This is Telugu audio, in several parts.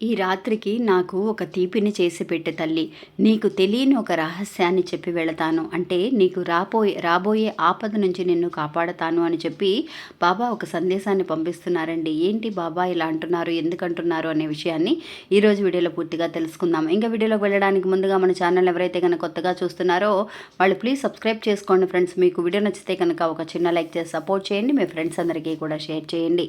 ఈ రాత్రికి నాకు ఒక తీపిని చేసి పెట్టే తల్లి. నీకు తెలియని ఒక రహస్యాన్ని చెప్పి వెళతాను. అంటే నీకు రాబోయే రాబోయే ఆపద నుంచి నిన్ను కాపాడతాను అని చెప్పి బాబా ఒక సందేశాన్ని పంపిస్తున్నారండి. ఏంటి బాబా ఇలా అంటున్నారు ఎందుకంటున్నారు అనే విషయాన్ని ఈరోజు వీడియోలో పూర్తిగా తెలుసుకుందాం. ఇంకా వీడియోలోకి వెళ్ళడానికి ముందుగా మన ఛానల్ ఎవరైతే కనుక కొత్తగా చూస్తున్నారో వాళ్ళు ప్లీజ్ సబ్స్క్రైబ్ చేసుకోండి ఫ్రెండ్స్. మీకు వీడియో నచ్చితే కనుక ఒక చిన్న లైక్ చేసి సపోర్ట్ చేయండి. మీ ఫ్రెండ్స్ అందరికీ కూడా షేర్ చేయండి.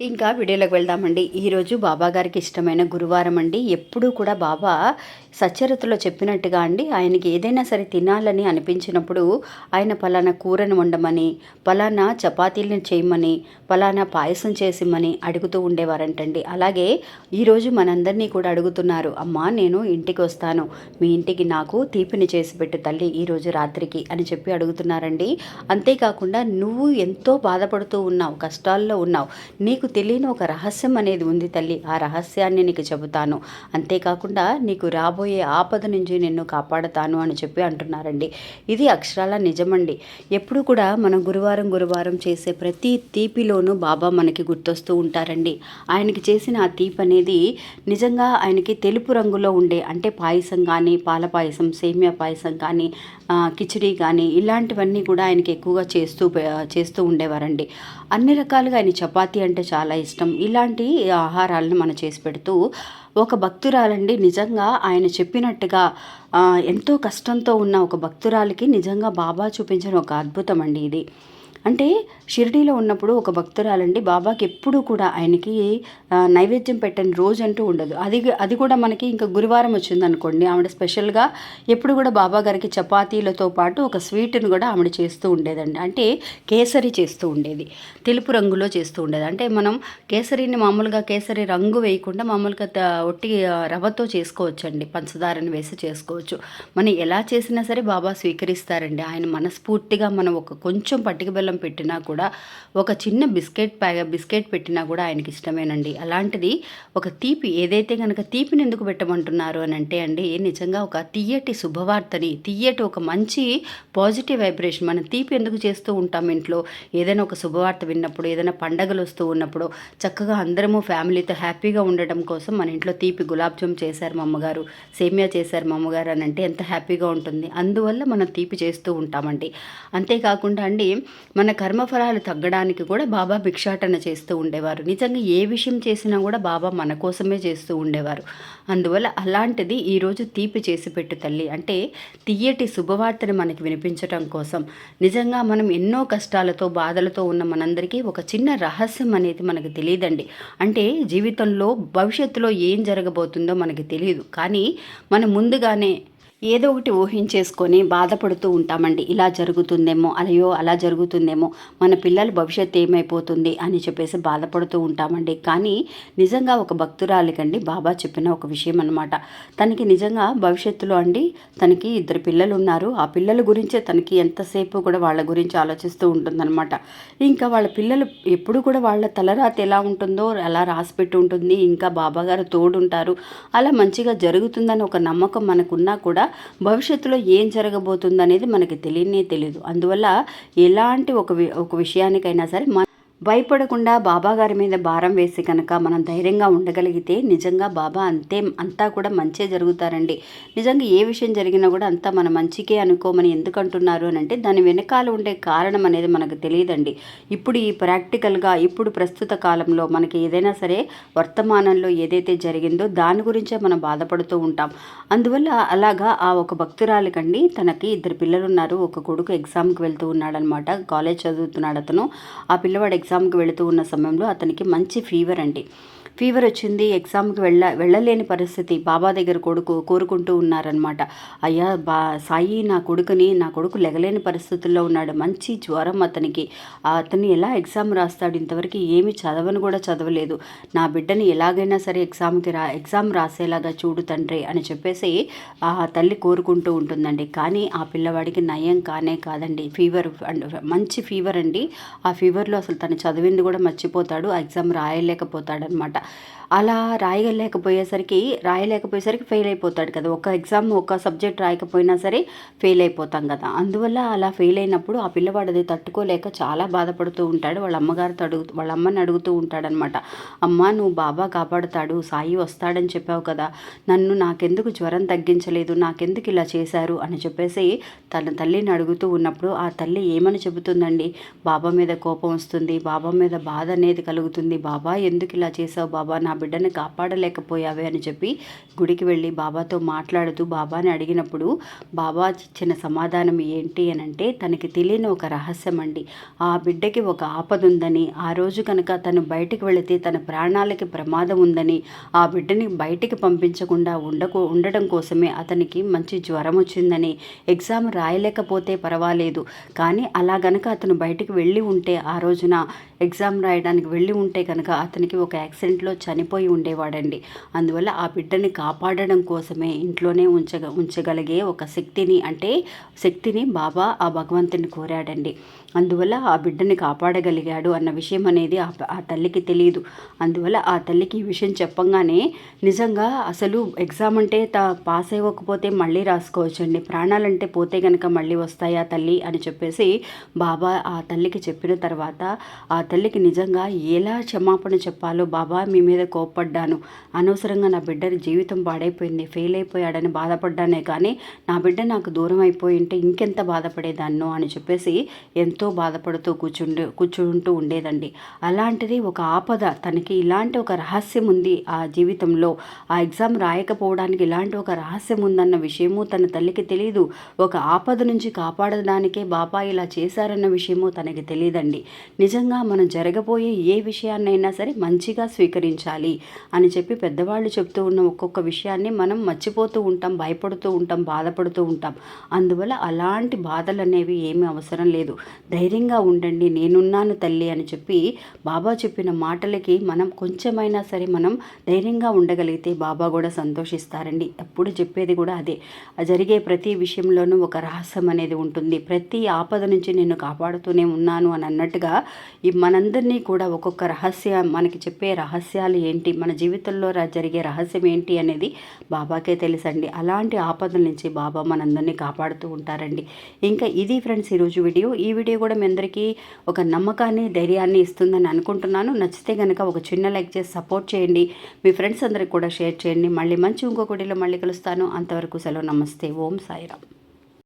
ఇంకా వీడియోలోకి వెళ్దామండి. ఈరోజు బాబా గారికి ఇష్టమైన గురువారం అండి. ఎప్పుడూ కూడా బాబా సచ్చరితలో చెప్పినట్టుగా అండి ఆయనకి ఏదైనా సరే తినాలని అనిపించినప్పుడు ఆయన పలానా కూరను వండమని పలానా చపాతీలను చేయమని పలానా పాయసం చేసిమ్మని అడుగుతూ ఉండేవారంటండి. అలాగే ఈరోజు మనందరినీ కూడా అడుగుతున్నారు అమ్మా నేను ఇంటికి వస్తాను. మీ ఇంటికి నాకు తీపిని చేసి పెట్టు తల్లి ఈరోజు రాత్రికి అని చెప్పి అడుగుతున్నారండి. అంతేకాకుండా నువ్వు ఎంతో బాధపడుతూ ఉన్నావు కష్టాల్లో ఉన్నావు. నీకు తెలియని ఒక రహస్యం అనేది ఉంది తల్లి. ఆ రహస్యాన్ని నీకు చెబుతాను. అంతేకాకుండా నీకు రాబోయే ఆపద నుంచి నిన్ను కాపాడతాను అని చెప్పి అంటున్నారండి. ఇది అక్షరాల నిజమండి. ఎప్పుడు కూడా మనం గురువారం గురువారం చేసే ప్రతి తీపిలోనూ బాబా మనకి గుర్తొస్తూ ఉంటారండి. ఆయనకి చేసిన ఆ తీపి అనేది నిజంగా ఆయనకి తెలుపు రంగులో ఉండే అంటే పాయసం కానీ పాల పాయసం సేమియా పాయసం కానీ కిచడీ కిచిడి కానీ ఇలాంటివన్నీ కూడా ఆయనకి ఎక్కువగా చేస్తూ చేస్తూ ఉండేవారండి. అన్ని రకాలుగా ఆయన చపాతీ అంటే చాలా ఇష్టం. ఇలాంటి ఆహారాలను మనం చేసి పెడుతూ ఒక భక్తురాలండి. నిజంగా ఆయన చెప్పినట్టుగా ఎంతో కష్టంతో ఉన్న ఒక భక్తురాలికి నిజంగా బాబా చూపించిన ఒక అద్భుతం అండి ఇది. అంటే షిరిడీలో ఉన్నప్పుడు ఒక భక్తురాలండి బాబాకి ఎప్పుడూ కూడా ఆయనకి నైవేద్యం పెట్టని రోజు అంటూ ఉండదు. అది అది కూడా మనకి ఇంకా గురువారం వచ్చిందనుకోండి ఆవిడ స్పెషల్గా ఎప్పుడు కూడా బాబా గారికి చపాతీలతో పాటు ఒక స్వీట్ని కూడా ఆవిడ చేస్తూ ఉండేదండి. అంటే కేసరి చేస్తూ ఉండేది తెలుపు రంగులో చేస్తూ ఉండేది. అంటే మనం కేసరిని మామూలుగా కేసరి రంగు వేయకుండా మామూలుగా ఒట్టి రవ్వతో చేసుకోవచ్చండి. పంచదారని వేసి చేసుకోవచ్చు. మనం ఎలా చేసినా సరే బాబా స్వీకరిస్తారండి. ఆయన మనస్ఫూర్తిగా మనం ఒక కొంచెం పట్టిక బెల్లం పెట్టినా కూడా ఒక చిన్న బిస్కెట్ ప్యాగ బిస్కెట్ పెట్టినా కూడా ఆయనకి ఇష్టమేనండి. అలాంటిది ఒక తీపి ఏదైతే కనుక తీపిని ఎందుకు పెట్టమంటున్నారు అని అంటే అండి నిజంగా ఒక తీయటి శుభవార్తని తీయటి ఒక మంచి పాజిటివ్ వైబ్రేషన్ మనం తీపి ఎందుకు చేస్తూ ఉంటాం ఇంట్లో? ఏదైనా ఒక శుభవార్త విన్నప్పుడు ఏదైనా పండగలు వస్తూ ఉన్నప్పుడు చక్కగా అందరము ఫ్యామిలీతో హ్యాపీగా ఉండటం కోసం మన ఇంట్లో తీపి గులాబ్ జామ్ చేశారు మా అమ్మగారు సేమియా చేశారు మా అమ్మగారు అని అంటే ఎంత హ్యాపీగా ఉంటుంది. అందువల్ల మనం తీపి చేస్తూ ఉంటామండి. అంతేకాకుండా అండి మన మన కర్మఫలాలు తగ్గడానికి కూడా బాబా భిక్షాటన చేస్తూ ఉండేవారు. నిజంగా ఏ విషయం చేసినా కూడా బాబా మన కోసమే చేస్తూ ఉండేవారు. అందువల్ల అలాంటిది ఈరోజు తీపి చేసి పెట్టు తల్లి. అంటే తీయటి శుభవార్తను మనకి వినిపించటం కోసం. నిజంగా మనం ఎన్నో కష్టాలతో బాధలతో ఉన్న మనందరికీ ఒక చిన్న రహస్యం అనేది మనకు తెలియదండి. అంటే జీవితంలో భవిష్యత్తులో ఏం జరగబోతుందో మనకి తెలియదు. కానీ మనం ముందుగానే ఏదో ఒకటి ఊహించేసుకొని బాధపడుతూ ఉంటామండి. ఇలా జరుగుతుందేమో అలయో అలా జరుగుతుందేమో మన పిల్లల భవిష్యత్తు ఏమైపోతుంది అని చెప్పేసి బాధపడుతూ ఉంటామండి. కానీ నిజంగా ఒక భక్తురాలికండి బాబా చెప్పిన ఒక విషయం అనమాట తనకి నిజంగా భవిష్యత్తులో అండి తనకి ఇద్దరు పిల్లలు ఉన్నారు ఆ పిల్లల గురించే తనకి ఎంతసేపు కూడా వాళ్ళ గురించి ఆలోచిస్తూ ఉంటుందన్నమాట. ఇంకా వాళ్ళ పిల్లలు ఎప్పుడు కూడా వాళ్ళ తలరాత ఎలా ఉంటుందో అలా రాసిపెట్టి ఉంటుంది. ఇంకా బాబాగారు తోడుంటారు. అలా మంచిగా జరుగుతుందని ఒక నమ్మకం మనకున్నా కూడా భవిష్యత్తులో ఏం జరగబోతుంది అనేది మనకి తెలియనే తెలియదు అందువల్ల ఎలాంటి ఒక వి- ఒక విషయానికైనా సరే మన భయపడకుండా బాబా గారి మీద భారం వేసి కనుక మనం ధైర్యంగా ఉండగలిగితే నిజంగా బాబా అంతే అంతా కూడా మంచే జరుగుతారండి. నిజంగా ఏ విషయం జరిగినా కూడా అంతా మన మంచికే అనుకోమని ఎందుకు అంటున్నారు అని అంటే దాని వెనకాల ఉండే కారణం అనేది మనకు తెలియదండి. ఇప్పుడు ఈ ప్రాక్టికల్గా ఇప్పుడు ప్రస్తుత కాలంలో మనకి ఏదైనా సరే వర్తమానంలో ఏదైతే జరిగిందో దాని గురించే మనం బాధపడుతూ ఉంటాం. అందువల్ల అలాగా ఆ ఒక భక్తురాలికండి తనకి ఇద్దరు పిల్లలు ఉన్నారు. ఒక కొడుకు ఎగ్జామ్కి వెళ్తూ ఉన్నాడనమాట. కాలేజ్ చదువుతున్నాడు అతను. ఆ పిల్లవాడు ఎగ్జామ్ ఎగ్జామ్కి వెళుతూ ఉన్న సమయంలో అతనికి మంచి ఫీవర్ అండి. ఫీవర్ వచ్చింది ఎగ్జామ్కి వెళ్ళ వెళ్ళలేని పరిస్థితి. బాబా దగ్గర కొడుకు కోరుకుంటూ ఉన్నారనమాట అయ్యా బా సాయి నా కొడుకుని నా కొడుకు లెగలేని పరిస్థితుల్లో ఉన్నాడు. మంచి జ్వరం అతనికి. అతను ఎలా ఎగ్జామ్ రాస్తాడు? ఇంతవరకు ఏమి చదవని కూడా చదవలేదు. నా బిడ్డని ఎలాగైనా సరే ఎగ్జామ్కి రా ఎగ్జామ్ రాసేలాగా చూడు తండ్రి అని చెప్పేసి ఆ తల్లి కోరుకుంటూ ఉంటుందండి. కానీ ఆ పిల్లవాడికి నయం కానే కాదండి. ఫీవర్ మంచి ఫీవర్ అండి. ఆ ఫీవర్లో అసలు తను చదివింది కూడా మర్చిపోతాడు. ఆ ఎగ్జామ్ రాయలేకపోతాడనమాట అలా రాయలేకపోయేసరికి రాయలేకపోయేసరికి ఫెయిల్ అయిపోతాడు కదా. ఒక ఎగ్జామ్ ఒక సబ్జెక్ట్ రాయకపోయినా సరే ఫెయిల్ అయిపోతాం కదా. అందువల్ల అలా ఫెయిల్ అయినప్పుడు ఆ పిల్లవాడు అది తట్టుకోలేక చాలా బాధపడుతూ ఉంటాడు. వాళ్ళ అమ్మగారితో అడుగు వాళ్ళ అమ్మని అడుగుతూ ఉంటాడనమాట అమ్మ నువ్వు బాబా కాపాడుతాడు సాయి వస్తాడని చెప్పావు కదా. నన్ను నాకెందుకు జ్వరం తగ్గించలేదు నాకెందుకు ఇలా చేశారు? అని చెప్పేసి తన తల్లిని అడుగుతూ ఉన్నప్పుడు ఆ తల్లి ఏమని చెబుతుందండి? బాబా మీద కోపం వస్తుంది బాబా మీద బాధ అనేది కలుగుతుంది బాబా ఎందుకు ఇలా చేసావు బాబా నా బిడ్డని కాపాడలేకపోయావే అని చెప్పి గుడికి వెళ్ళి బాబాతో మాట్లాడుతూ బాబాని అడిగినప్పుడు బాబా ఇచ్చిన సమాధానం ఏంటి అని అంటే తనకి తెలియని ఒక రహస్యం అండి. ఆ బిడ్డకి ఒక ఆపద ఉందని ఆ రోజు కనుక తను బయటికి వెళితే తన ప్రాణాలకి ప్రమాదం ఉందని ఆ బిడ్డని బయటికి పంపించకుండా ఉండకు ఉండడం కోసమే అతనికి మంచి జ్వరం వచ్చిందని ఎగ్జామ్ రాయలేకపోతే పర్వాలేదు. కానీ అలా గనక అతను బయటికి వెళ్ళి ఉంటే ఆ రోజున ఎగ్జామ్ రాయడానికి వెళ్ళి ఉంటే కనుక అతనికి ఒక యాక్సిడెంట్లో చనిపోయి ఉండేవాడండి. అందువల్ల ఆ బిడ్డని కాపాడడం కోసమే ఇంట్లోనే ఉంచగ ఉంచగలిగే ఒక శక్తిని అంటే శక్తిని బాబా ఆ భగవంతుని కోరాడండి. అందువల్ల ఆ బిడ్డని కాపాడగలిగాడు అన్న విషయం అనేది ఆ తల్లికి తెలియదు అందువల్ల ఆ తల్లికి ఈ విషయం చెప్పంగానే నిజంగా అసలు ఎగ్జామ్ అంటే తా పాస్ అవ్వకపోతే మళ్ళీ రాసుకోవచ్చండి. ప్రాణాలంటే పోతే కనుక మళ్ళీ వస్తాయా తల్లి అని చెప్పేసి బాబా ఆ తల్లికి చెప్పిన తర్వాత ఆ తల్లికి నిజంగా ఎలా క్షమాపణ చెప్పాలో బాబా మీ మీద కోప్పడ్డాను. అనవసరంగా నా బిడ్డ జీవితం పాడైపోయింది ఫెయిల్ అయిపోయాడని బాధపడ్డానే కానీ నా బిడ్డ నాకు దూరం అయిపోయి ఉంటే ఇంకెంత బాధపడేదాన్నో అని చెప్పేసి ఎంతో బాధపడుతూ కూర్చుండు కూర్చుంటూ ఉండేదండి. అలాంటిది ఒక ఆపద తనకి ఇలాంటి ఒక రహస్యం ఉంది ఆ జీవితంలో. ఆ ఎగ్జామ్ రాయకపోవడానికి ఇలాంటి ఒక రహస్యం ఉందన్న విషయము తన తల్లికి తెలియదు ఒక ఆపద నుంచి కాపాడడానికే బాబా ఇలా చేశారన్న విషయము తనకి తెలియదండి నిజంగా మనం జరగబోయే ఏ విషయాన్నైనా సరే మంచిగా స్వీకరించాలి అని చెప్పి పెద్దవాళ్ళు చెప్తూ ఉన్న ఒక్కొక్క విషయాన్ని మనం మర్చిపోతూ ఉంటాం భయపడుతూ ఉంటాం బాధపడుతూ ఉంటాం. అందువల్ల అలాంటి బాధలు అనేవి ఏమీ అవసరం లేదు. ధైర్యంగా ఉండండి నేనున్నాను తల్లి అని చెప్పి బాబా చెప్పిన మాటలకి మనం కొంచెమైనా సరే మనం ధైర్యంగా ఉండగలిగితే బాబా కూడా సంతోషిస్తారండి. ఎప్పుడు చెప్పేది కూడా అదే. జరిగే ప్రతి విషయంలోనూ ఒక రహస్యం అనేది ఉంటుంది. ప్రతి ఆపద నుంచి నేను కాపాడుతూనే ఉన్నాను అని అన్నట్టుగా ఈ మనందరినీ కూడా ఒక్కొక్క రహస్యం మనకి చెప్పే రహస్యాలు ఏంటి మన జీవితంలో జరిగే రహస్యం ఏంటి అనేది బాబాకే తెలుసండి. అలాంటి ఆపదల నుంచి బాబా మనందరినీ కాపాడుతూ ఉంటారండి. ఇంకా ఇది ఫ్రెండ్స్ ఈరోజు వీడియో. ఈ వీడియో కూడా మీ అందరికీ ఒక నమ్మకాన్ని ధైర్యాన్ని ఇస్తుందని అనుకుంటున్నాను. నచ్చితే కనుక ఒక చిన్న లైక్ చేసి సపోర్ట్ చేయండి. మీ ఫ్రెండ్స్ అందరికి కూడా షేర్ చేయండి. మళ్ళీ మంచి ఇంకొకటిలో మళ్ళీ కలుస్తాను. అంతవరకు సెలవు. నమస్తే. ఓం సాయిరామ్.